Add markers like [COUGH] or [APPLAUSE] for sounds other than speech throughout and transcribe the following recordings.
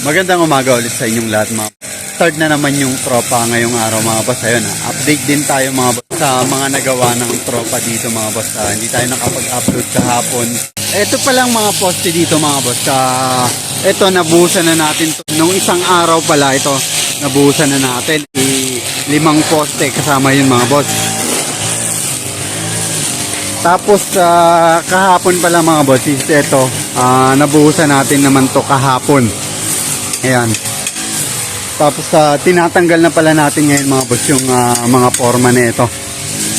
Magandang umaga ulit sa inyong lahat mga Start na naman yung tropa ngayong araw mga boss. Ayun, update din tayo mga boss sa mga nagawa ng tropa dito mga boss. Ah, hindi tayo nakapag-upload kahapon. Ito pa lang mga poste dito mga boss. Ah, ito nabuhusan na natin to. Nung isang araw pala ito nabuhusan na natin. I- limang poste kasama yun mga boss. Tapos ah, kahapon pala mga boss ito, ah, nabuhusan natin naman to kahapon. Ayan. Tapos ah, tinatanggal na pala natin ngayon mga boss yung ah, mga forma na ito.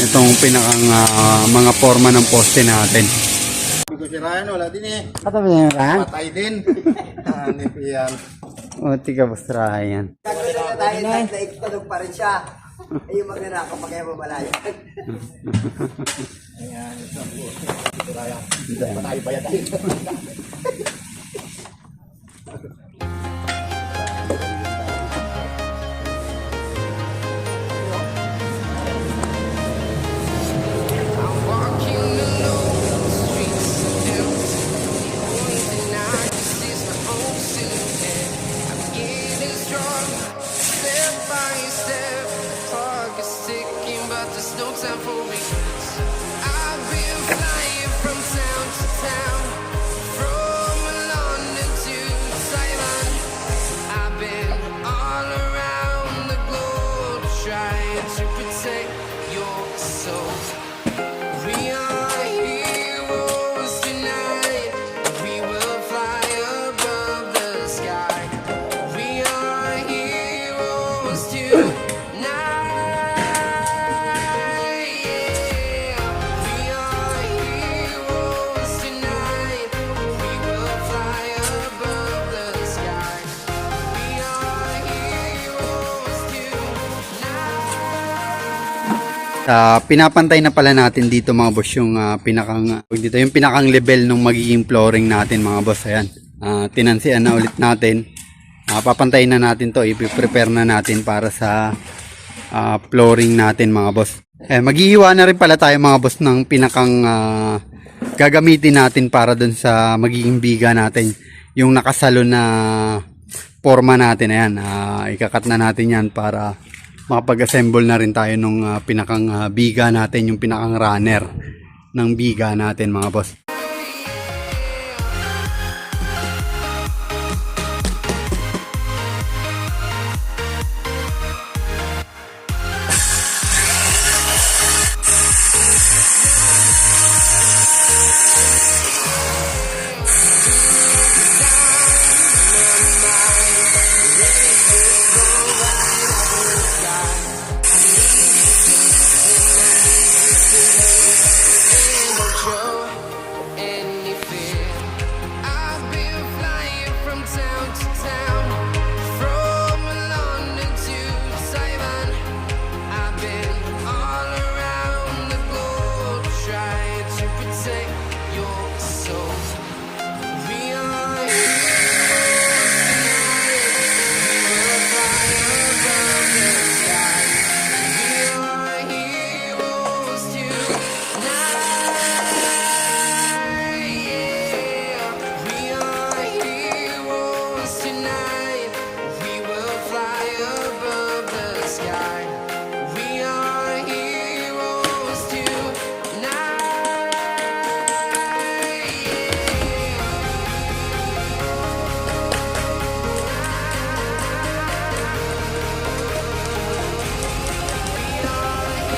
Itong pinakang ah, mga forma ng poste natin. Hindi ko sirayan, wala din eh. Katabi niya yan? Patay din. [LAUGHS] Ano po yan? O, tika boss Ryan. Nagkita na tayo, nagtaig pa rin siya. Ay, yung magana kapag kaya mamalayo. Patay ba yan? [LAUGHS] There's no time for regrets. Ah, pinapantay na pala natin dito mga boss yung ah, pinakang ah, dito yung pinakang level ng magiging flooring natin mga boss ayan. Ah, tinansian na ulit natin. Ah, papantayin na natin to, i-prepare na natin para sa ah, flooring natin mga boss. Eh, maghihiwa na rin pala tayo mga boss ng pinakang ah, gagamitin natin para dun sa magiging biga natin. Yung nakasalo na forma natin ayan. Ah, ikakat na natin yan para makapag-assemble na rin tayo nung ah, pinakang ah, biga natin, yung pinakang runner ng biga natin mga boss.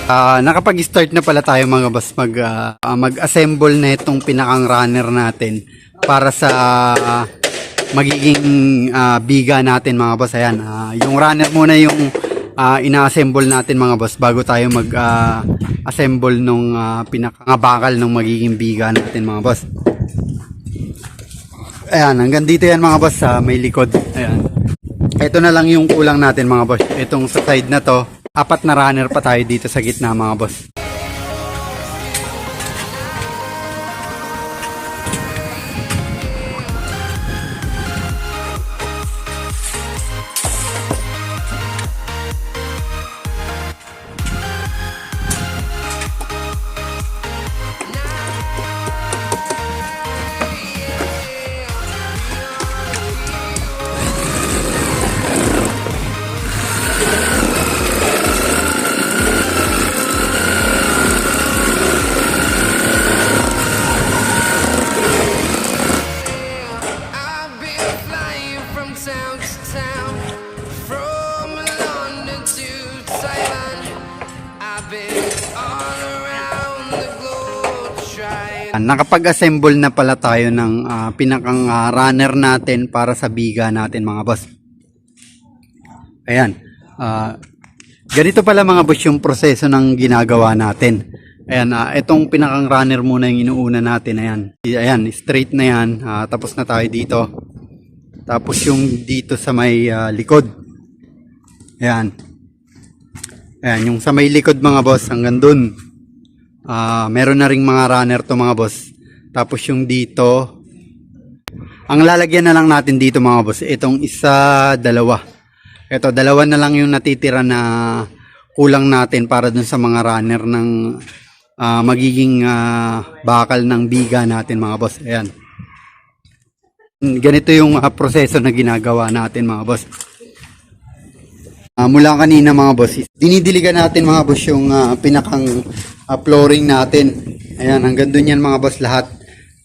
Ah, nakapag-start na pala tayo mga boss mag ah, mag-assemble na itong pinakang runner natin para sa ah, magiging ah, biga natin mga boss. Ayan, ah, yung runner muna yung ah, ina-assemble natin mga boss bago tayo mag-assemble nung ah, pinakang bakal ng magiging biga natin mga boss. Ayan, hanggang dito yan mga boss sa may likod. Ayan. Ito na lang yung kulang natin mga boss. Itong sa side na to, apat na runner pa tayo dito sa gitna mga boss. Nakapag-assemble na pala tayo ng ah, pinakang ah, runner natin para sa biga natin mga boss. Ayan. Ah, ganito pala mga boss yung proseso ng ginagawa natin. Ayan, ah, itong pinakang runner muna yung inuuna natin. Ayan, ayan straight na yan. Ah, tapos na tayo dito. Tapos yung dito sa may ah, likod. Ayan. Ayan, yung sa may likod mga boss hanggang dun. Ah, meron na ring mga runner to mga boss. Tapos yung dito, ang lalagyan na lang natin dito mga boss, itong isa, dalawa. Ito, dalawa na lang yung natitira na kulang natin para dun sa mga runner ng ah, magiging ah, bakal ng biga natin mga boss. Ayan. Ganito yung ah, proseso na ginagawa natin mga boss. Ah, mula kanina mga boss, dinidiligan natin mga boss yung ah, pinakang ah, flooring natin. Ayan, hanggang dun yan mga boss lahat.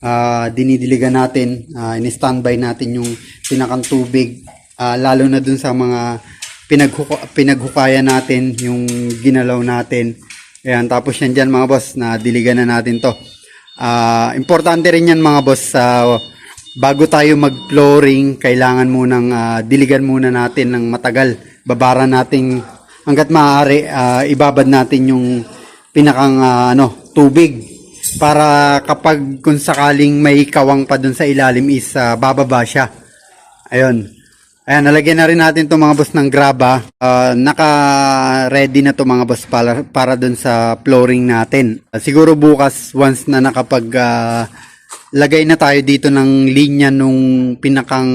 Ah, dinidiligan natin, uh, in-standby natin yung pinakang tubig, Ah, lalo na dun sa mga pinaghuka, pinaghukaya natin, yung ginalaw natin. Ayan, tapos yan dyan mga boss, na diligan na natin to. Ah, importante rin yan mga boss sa bago tayo mag-flooring, kailangan munang ah, diligan muna natin ng matagal. Babara natin hanggat maaari, ah, ibabad natin yung pinakang ah, ano, tubig para kapag kung sakaling may kawang pa dun sa ilalim is ah, bababa siya. Ayun. Ayan, nalagyan na rin natin itong mga boss ng graba. Ah, naka-ready na to mga boss para, para dun sa flooring natin. Ah, siguro bukas, once na nakapag ah, lagay na tayo dito ng linya nung pinakang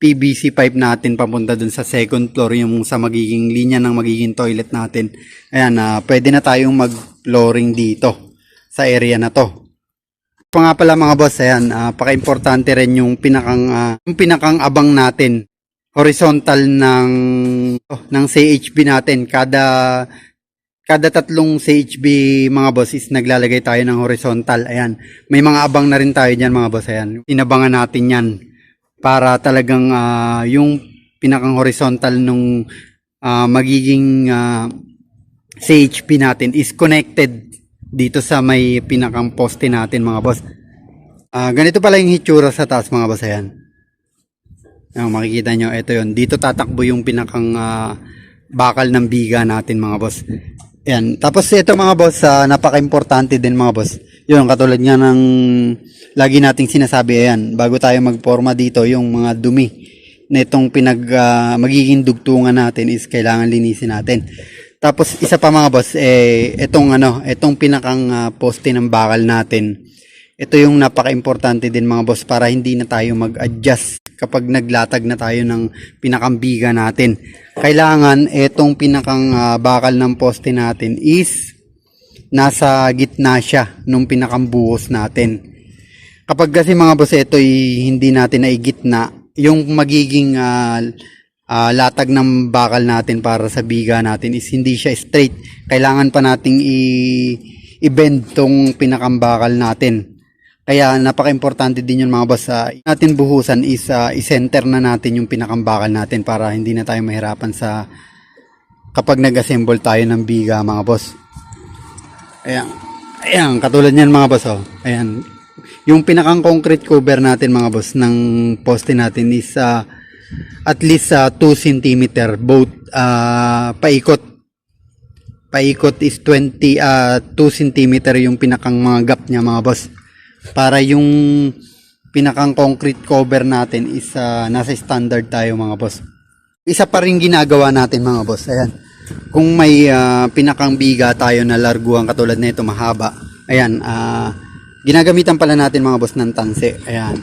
PVC pipe natin papunta dun sa second floor, yung sa magiging linya ng magiging toilet natin. Ayan, ah, pwede na tayong mag-flooring dito sa area na to. Pa nga pala mga boss, ayan, ah, paka-importante rin yung pinakang, ah, yung pinakang abang natin. Horizontal ng oh, ng CHB natin. Kada kada tatlong CHB mga boss is naglalagay tayo ng horizontal. Ayan may mga abang na rin tayo diyan mga boss ayan. Inabangan natin yan para talagang ah, yung pinakang horizontal nung ah, magiging ah, CHP natin is connected dito sa may pinakang poste natin mga boss. Ah, ganito pala yung hitsura sa taas mga boss ayan. Ayan, makikita nyo, ito yon Dito tatakbo yung pinakang ah, bakal ng biga natin mga boss. Ayan. Tapos ito mga boss, ah, napaka-importante din mga boss. Yun, katulad nga ng lagi nating sinasabi, ayan, bago tayo magporma dito, yung mga dumi na itong pinag, ah, magiging dugtungan natin is kailangan linisin natin. Tapos isa pa mga boss, eh, itong ano, itong pinakang ah, poste ng bakal natin, ito yung napaka-importante din mga boss para hindi na tayo mag-adjust kapag naglatag na tayo ng pinakambiga natin. Kailangan itong pinakang ah, bakal ng poste natin is nasa gitna siya nung pinakambuhos natin. Kapag kasi mga boss ito hindi natin naigitna, yung magiging ah, ah, latag ng bakal natin para sa biga natin is hindi siya straight. Kailangan pa nating i- i-bend tong pinakambakal natin. Kaya napaka-importante din yun mga boss. sa natin buhusan is ah, i-center na natin yung pinakambakal natin para hindi na tayo mahirapan sa kapag nag-assemble tayo ng biga mga boss. Ayan. Ayan, katulad niyan mga boss oh. Ayan. Yung pinakang concrete cover natin mga boss ng poste natin is ah, at least sa 2 cm both ah, paikot paikot is 20 ah 2 cm yung pinakang mga gap niya mga boss para yung pinakang concrete cover natin is ah, nasa standard tayo mga boss. Isa pa rin ginagawa natin mga boss. Ayan. Kung may ah, pinakang biga tayo na larguhan katulad nito mahaba. Ayan ah, ginagamitan pala natin mga boss ng tanse. Ayan.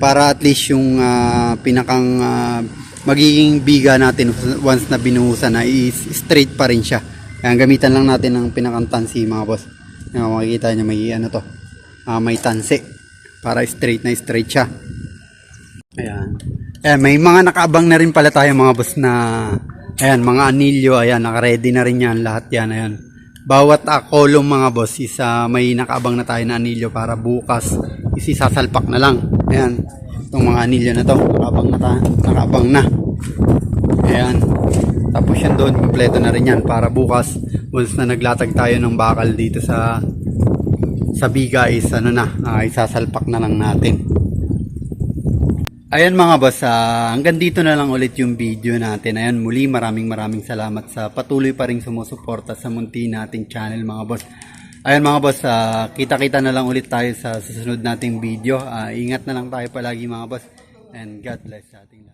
Para at least yung ah, pinakang ah, magiging biga natin once na binuhusan na is straight pa rin siya. Kaya gamitan lang natin ng pinakang tansi mga boss. Yan, makikita nyo may ano to, ah, may tansi para straight na straight siya. Ayan. Ayan, may mga nakaabang na rin pala tayo mga boss na ayan, mga anilyo, ayan, naka-ready na rin yan, lahat yan, ayan. Bawat uh, column mga boss is ah, may nakaabang na tayo na anilyo para bukas isisasalpak na lang. Ayan. Itong mga anilyo na to, nakabang na, ta- nakabang na. Ayan. Tapos yan doon, kompleto na rin yan para bukas, once na naglatag tayo ng bakal dito sa sa biga is ano na, ah, isasalpak na lang natin. Ayan mga boss, ah, hanggang dito na lang ulit yung video natin. Ayan, muli maraming maraming salamat sa patuloy pa rin sumusuporta sa munti nating channel mga boss. Ayan mga boss, ah, kita-kita na lang ulit tayo sa susunod nating video. Ah, ingat na lang tayo palagi mga boss. And God bless sa ating lahat.